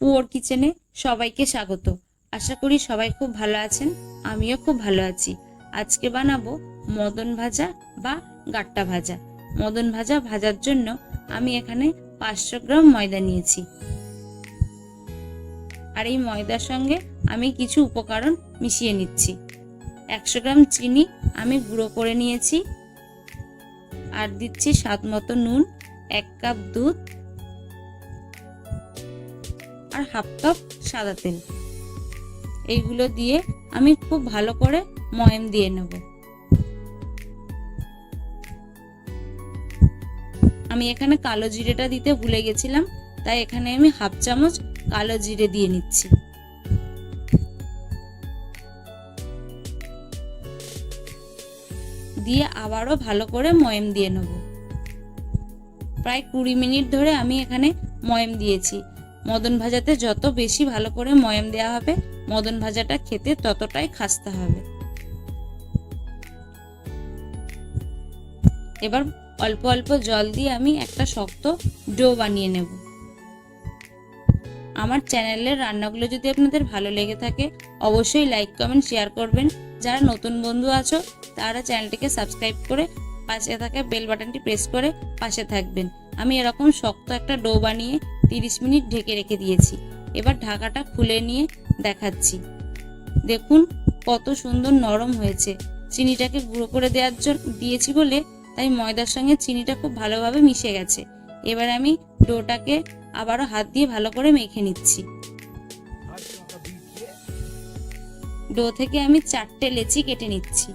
Poor কিচেনে সবাইকে স্বাগত। আশা করি সবাই খুব ভালো আছেন, আমিও খুব ভালো আছি। আজকে বানাবো মদন ভাজা বা গাট্টা ভাজা। মদন ভাজা ভাজার জন্য আমি এখানে পাঁচশো গ্রাম ময়দা নিয়েছি। আর এই ময়দার সঙ্গে আমি কিছু উপকরণ মিশিয়ে নিচ্ছি। একশো গ্রাম চিনি আমি গুঁড়ো করে নিয়েছি। আর দিচ্ছি স্বাদ মতো নুন, এক কাপ দুধ আর হাফ কাপ সাদা তেল। এইগুলো দিয়ে আমি খুব ভালো করে ময়াম দিয়ে নেব। আমি এখানে কালো জিরেটা দিতে ভুলে গেছিলাম, তাই এখানে আমি হাফ চামচ কালো জিরে দিয়ে নিচ্ছি। দিয়ে আবারও ভালো করে ময়াম দিয়ে নেব। প্রায় কুড়ি মিনিট ধরে আমি এখানে ময়াম দিয়েছি। মদন ভাজাতে যত বেশি ভালো করে ময়াম দেওয়া হবে, মদন ভাজাটা খেতে ততটাই খাস্তা হবে। এবার অল্প অল্প জল দিয়ে আমি একটা শক্ত ডো বানিয়ে নেব। আমার চ্যানেলের রান্নাগুলো যদি আপনাদের ভালো লেগে থাকে, অবশ্যই লাইক, কমেন্ট, শেয়ার করবেন। যারা নতুন বন্ধু আছো, তারা চ্যানেলটিকে সাবস্ক্রাইব করে পাশে থাকা বেল বাটনটি প্রেস করে পাশে থাকবেন। আমি এরকম শক্ত একটা ডো বানিয়ে তিরিশ মিনিট ঢেকে রেখে দিয়েছি। এবার ঢাকাটা খুলে নিয়ে দেখাচ্ছি। দেখুন, কত সুন্দর নরম হয়েছে। চিনিটাকে গুঁড়ো করে দেওয়ার জন্য দিয়েছি বলে, তাই ময়দার সঙ্গে চিনিটা খুব ভালোভাবে মিশে গেছে। এবার আমি ডোটাকে আবারও হাত দিয়ে ভালো করে মেখে নিচ্ছি। ডো থেকে আমি চারটে লেচি কেটে নিচ্ছি।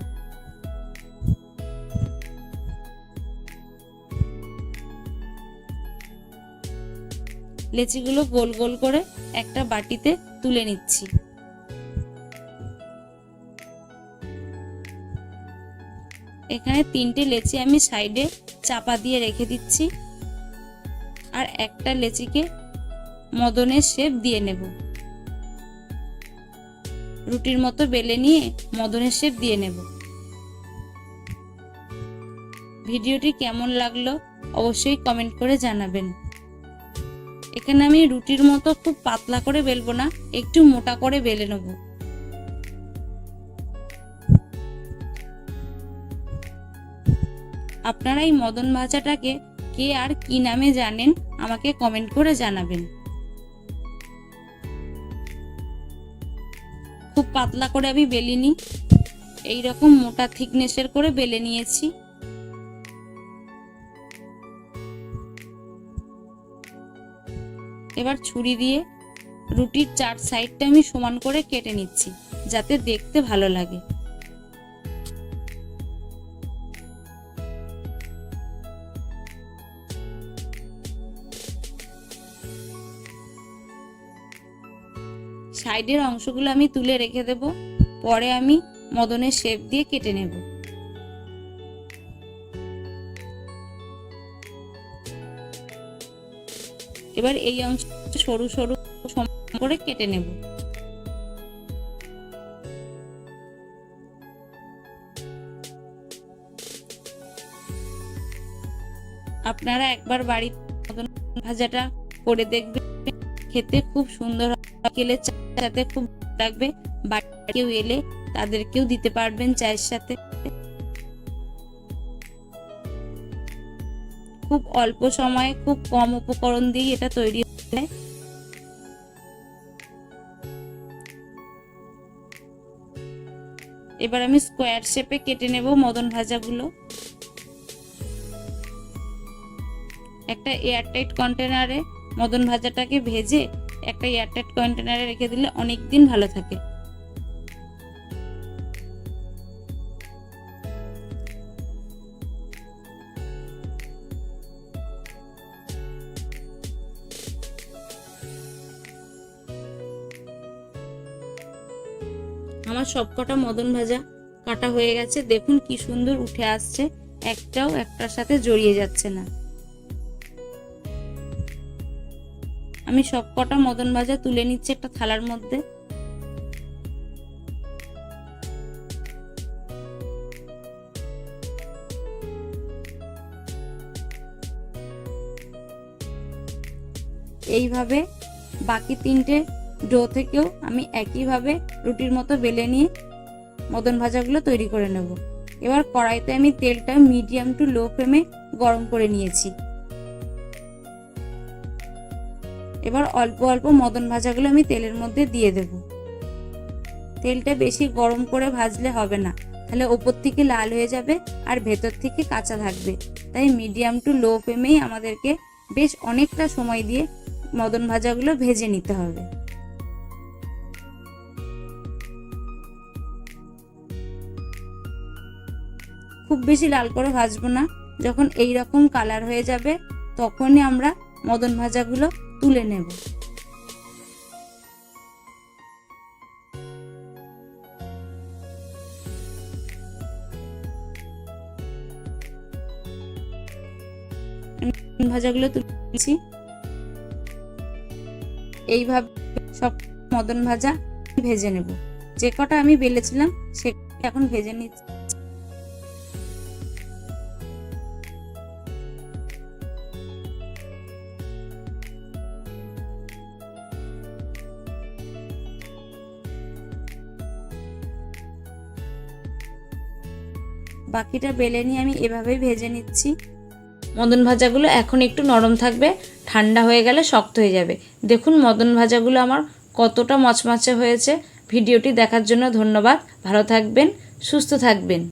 লেচিগুলো গোল গোল করে একটা বাটিতে তুলে নিচ্ছি। এখানে তিনটে লেচি আমি সাইডে চাপা দিয়ে রেখে দিচ্ছি আর একটা লেচিকে মদনের শেপ দিয়ে নেব। রুটির মতো বেলে নিয়ে মদনের শেপ দিয়ে নেব। ভিডিওটি কেমন লাগল অবশ্যই কমেন্ট করে জানাবেন। এখানে আমি রুটির মতো খুব পাতলা করে বেলবো না, একটু মোটা করে বেলে নেব। আপনারা এই মদন ভাজাটাকে কে আর কি নামে জানেন, আমাকে কমেন্ট করে জানাবেন। খুব পাতলা করে আমি বেলিনি এই রকম মোটা থিকনেসের করে বেলে নিয়েছি। এবার ছুরি দিয়ে রুটির চার সাইডটা আমি সমান করে কেটে নিচ্ছি, যাতে দেখতে ভালো লাগে। সাইডের অংশগুলো আমি তুলে রেখে দেব, পরে আমি মদনের শেপ দিয়ে কেটে নেব। এবার এই অংশ সরু সরু করে কেটে নেব। আপনারা একবার বাড়ির ভাজাটা করে দেখবেন। খেতে খুব সুন্দর খেলে সাথে খুব লাগবে। বাড়িতে কেউ এলে তাদেরকেও দিতে পারবেন চায়ের সাথে। খুব অল্প সময়ে খুব কম উপকরণ দিয়ে এটা তৈরি হয় এবার আমি স্কোয়ার শেপে কেটে নেব মদন ভাজাগুলো। একটা এয়ারটাইট কন্টেনারে মদন ভাজাটাকে ভেজে একটা এয়ারটাইট কন্টেনারে রেখে দিলে অনেক দিন ভালো থাকে। আমার সবকটা মদন ভাজা কাটা হয়ে গেছে। দেখুন কি সুন্দর উঠে আসছে। একটাও একটার সাথে জড়িয়ে যাচ্ছে না। আমি সব কটা মদন ভাজা তুলে নিচ্ছি একটা থালার মধ্যে। এইভাবে বাকি তিনটে ডো থেকেও আমি একইভাবে রুটির মতো বেলে নিয়ে মদন ভাজাগুলো তৈরি করে নেব। এবার কড়াইতে আমি তেলটা মিডিয়াম টু লো ফ্লেমে গরম করে নিয়েছি। এবার অল্প অল্প মদন ভাজাগুলো আমি তেলের মধ্যে দিয়ে দেব। তেলটা বেশি গরম করে ভাজলে হবে না, তাহলে ওপর থেকে লাল হয়ে যাবে আর ভেতর থেকে কাঁচা থাকবে। তাই মিডিয়াম টু লো ফ্লেমেই আমাদেরকে বেশ অনেকটা সময় দিয়ে মদন ভাজাগুলো ভেজে নিতে হবে। খুব বেশি লাল করে ভাজবো না। যখন এই রকম কালার হয়ে যাবে, তখনই আমরা মদন ভাজাগুলো তুলে নেব। ভাজাগুলো তুলেছি। এইভাবে সব মদন ভাজা ভেজে নেব। যে কটা আমি বেলেছিলাম, সে এখন ভেজে নিচ্ছি। বাকিটা বেলে নিয়ে আমি এভাবেই ভেজে নিচ্ছি। মদন ভাজাগুলো এখন একটু নরম থাকবে, ঠান্ডা হয়ে গেলে শক্ত হয়ে যাবে। দেখুন মদন ভাজাগুলো আমার কতটা মচমচে হয়েছে। ভিডিওটি দেখার জন্য ধন্যবাদ। ভালো থাকবেন, সুস্থ থাকবেন।